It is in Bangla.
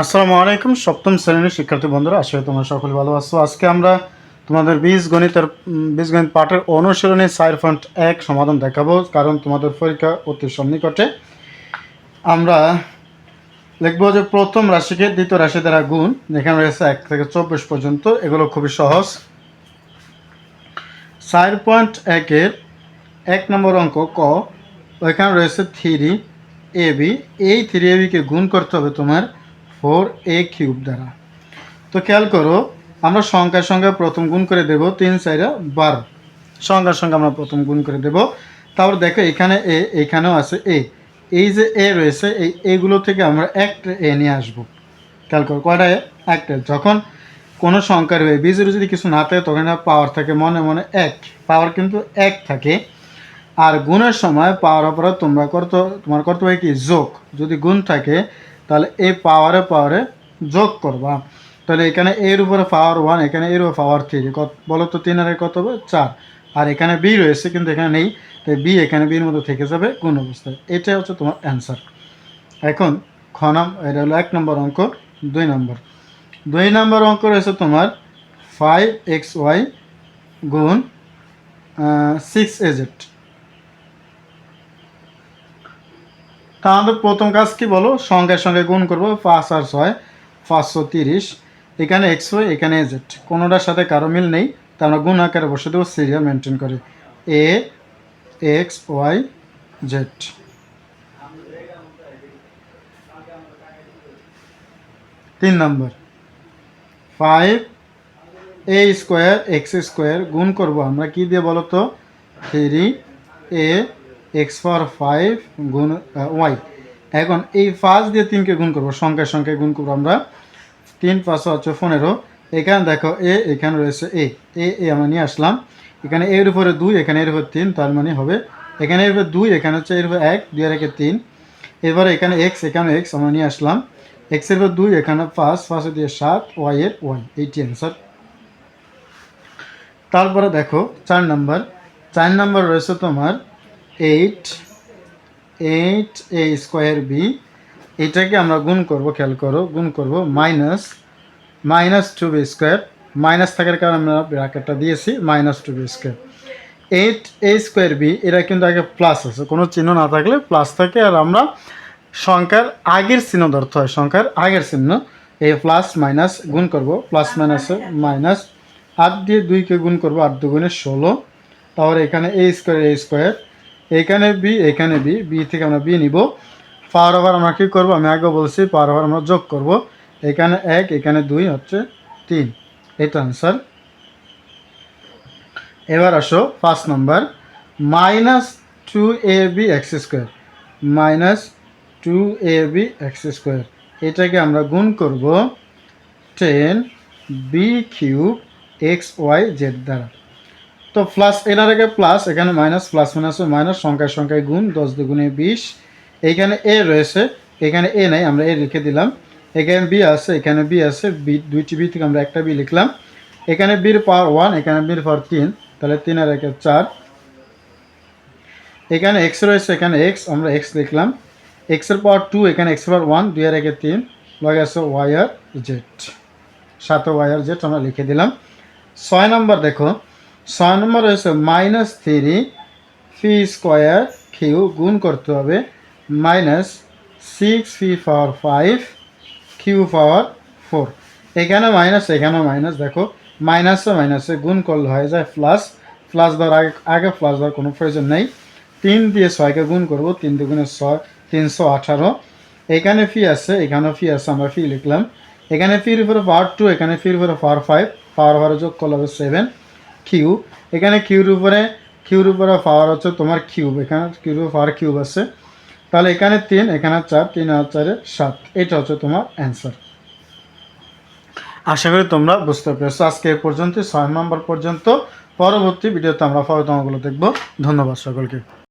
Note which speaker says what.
Speaker 1: আসসালামু আলাইকুম, সপ্তম শ্রেণির শিক্ষার্থী বন্ধুরা, আশা করি তোমরা সকলে ভালো আছো। আজকে আমরা তোমাদের বীজ গণিতের বীজগণিত পাঠের অনুশীলনী সাইড ফ্রন্ট এক সমাধান দেখাবো, কারণ তোমাদের পরীক্ষা অতি সন্নিকটে। আমরা লিখব যে প্রথম রাশিকে দ্বিতীয় রাশি দ্বারা গুণ, যেখানে রয়েছে এক থেকে চব্বিশ পর্যন্ত, এগুলো খুবই সহজ। সাইড পয়েন্ট একের এক নম্বর অঙ্ক ক, ওইখানে রয়েছে থ্রি এ বি এই থ্রি এ বিকে গুণ করতে হবে তোমার ফোর এ কিউব দ্বারা। তো খেয়াল করো, আমরা সংখ্যার সঙ্গে প্রথম গুণ করে দেব তিন চাইরা বারো। সংখ্যার সঙ্গে আমরা প্রথম গুণ করে দেব। তারপর দেখো এখানে এ এখানেও আছে এ এই যে এ রয়েছে, এই এগুলো থেকে আমরা একটা এ নিয়ে আসব। খেয়াল করো, কয়টা এ? একটা। যখন কোনো সংখ্যার হয়ে বীজের যদি কিছু না থাকে, তখন পাওয়ার থাকে মনে মনে এক। পাওয়ার কিন্তু এক থাকে। আর গুণের সময় পাওয়ার অপরাধ তোমরা করতে, তোমার করতে হবে কি? যোগ। যদি গুণ থাকে, তাহলে এই পাওয়ারে পাওয়ারে যোগ করবা। তাহলে এখানে এর উপরে পাওয়ার ওয়ান এখানে এর উপরে পাওয়ার থ্রি কত, বলো তো তিন আর এর কত হবে? চার। আর এখানে বি রয়েছে, কিন্তু এখানে নেই। তাই বি এখানে বির মধ্যে থেকে যাবে গুণ অবস্থায়। এটাই হচ্ছে তোমার অ্যান্সার এখন খ নাম, এটা হলো এক নম্বর অঙ্ক, দুই নম্বর। দুই নম্বর অঙ্ক রয়েছে তোমার ফাইভ এক্স ওয়াই গুণ সিক্স এজেড তা আমাদের প্রথম কাজ কি বলো? সংখ্যার সঙ্গে গুণ করব, পাঁচ আর ছয়, পাঁচশো তিরিশ। এখানে এক্স এখানে এজেড কোনোটার সাথে কারও মিল নেই, তা আমরা গুণ আকারে বসে দেবো সিরিয়াল মেনটেন করে। এ এক্স ওয়াই জেড তিন number. Five A square X square গুণ করব আমরা কি দিয়ে বলো তো three A X power five গুণ ওয়াই। এখন এই পাঁচ দিয়ে তিনকে গুণ করব, সংখ্যায় সংখ্যায় গুণ করব আমরা। তিন পাঁচশো হচ্ছে পনেরো। এখানে দেখো এ, এখানে রয়েছে এ। এ এ আমরা নিয়ে আসলাম। এখানে এর উপরে দুই, এখানে এর উপরে তিন, তার মানে হবে এখানে এর উপরে দুই, এখানে হচ্ছে এর উপরে এক, দুই আর একে তিন। এবারে এখানে এক্স এখানে এক্স আমরা নিয়ে আসলাম। এক্সের উপর দুই, এখানে পাঁচ, পাঁচে দিয়ে সাত, ওয়াই এর ওয়াই এইটি অ্যান্সার তারপরে দেখো চার নাম্বার। চার নাম্বার রয়েছে তোমার eight eight A square B, এটাকে আমরা গুণ করব, খেয়াল করো, গুণ করব minus minus two B square, minus থাকার কারণে আমরা ব্র্যাকেটটা দিয়েছি, minus two B square. Eight A square B এটা কিন্তু আগে প্লাস আছে, কোনো চিহ্ন না থাকলে প্লাস থাকে, আর আমরা সংখ্যার আগের চিহ্ন ধরতে হয়, সংখ্যার আগের চিহ্ন, এই প্লাস মাইনাস গুণ করব প্লাস মাইনাসে মাইনাস আট দিয়ে দুইকে গুণ করব, আট দুগুণে ষোলো, তারপরে এখানে এ স্কোয়ার এ স্কোয়ার এখানে বি এখানে বি বি থেকে আমরা বি নিব। পাওয়ার ওভার আমরা কী করব? আমি আগে বলছি পাওয়ার ওভার আমরা যোগ করব। এখানে এক, এখানে দুই হচ্ছে তিন। এটা আনসার এবার আসো পাঁচ number minus two A B X square minus two A B X square এটাকে আমরা গুণ করব ten B cube X Y Z দ্বারা। তো প্লাস এটার আগে প্লাস এখানে মাইনাস প্লাস মাইনাস মাইনাস সংখ্যায় সংখ্যায় গুণ, দশ দুগুণে বিশ। এইখানে এ রয়েছে, এখানে এ নাই, আমরা এ লিখে দিলাম। এখানে বি আছে, এখানে বি আছে বি দুইটি বি থেকে আমরা একটা বি লিখলাম। এখানে বির পাওয়ার ওয়ান এখানে বির পাওয়ার তিন, তাহলে তিন আর একে চার। এখানে এক্স রয়েছে, এখানে এক্স আমরা এক্স লিখলাম। এক্সের পাওয়ার টু এখানে এক্স পাওয়ার ওয়ান দুই আর একে তিন লগে আছে ওয়াই আর জেড সাত ওয়াই আর জেড আমরা লিখে দিলাম। ছয় নম্বর দেখো ছয় নম্বর রয়েছে minus three phi square Q গুণ করতে হবে minus six phi power five Q power four এখানে মাইনাস এখানে মাইনাস দেখো। মাইনাসে মাইনাসে গুণ করলে হয়ে যায় প্লাস প্লাস দেওয়ার আগে আগে প্লাস দেওয়ার কোনো প্রয়োজন নেই। তিন দিয়ে ছয়কে গুণ করব, তিন দুগুণে ছয়, তিনশো আঠারো। এখানে ফি আছে এখানেও ফি আছে, আমরা ফি লিখলাম। এখানে ফির উপরে পাওয়ার টু এখানে ফির উপরে পাওয়ার ফাইভ পাওয়ার পাওয়ার যোগ করলে হবে সেভেন কিউ এখানে কিউর উপরে কিউর উপরে পাওয়ার হচ্ছে তোমার কিউব এখানে কিউর উপরে পাওয়ার কিউব আছে। তাহলে এখানে তিন, এখানে চার, তিন আর চারে সাত, এটা হচ্ছে তোমার অ্যান্সার আশা করি তোমরা বুঝতে পেরেছ। আজকে এ পর্যন্ত ছয় নম্বর পর্যন্ত। পরবর্তী ভিডিওতে আমরা ফলতমাগুলো দেখব। ধন্যবাদ সকলকে।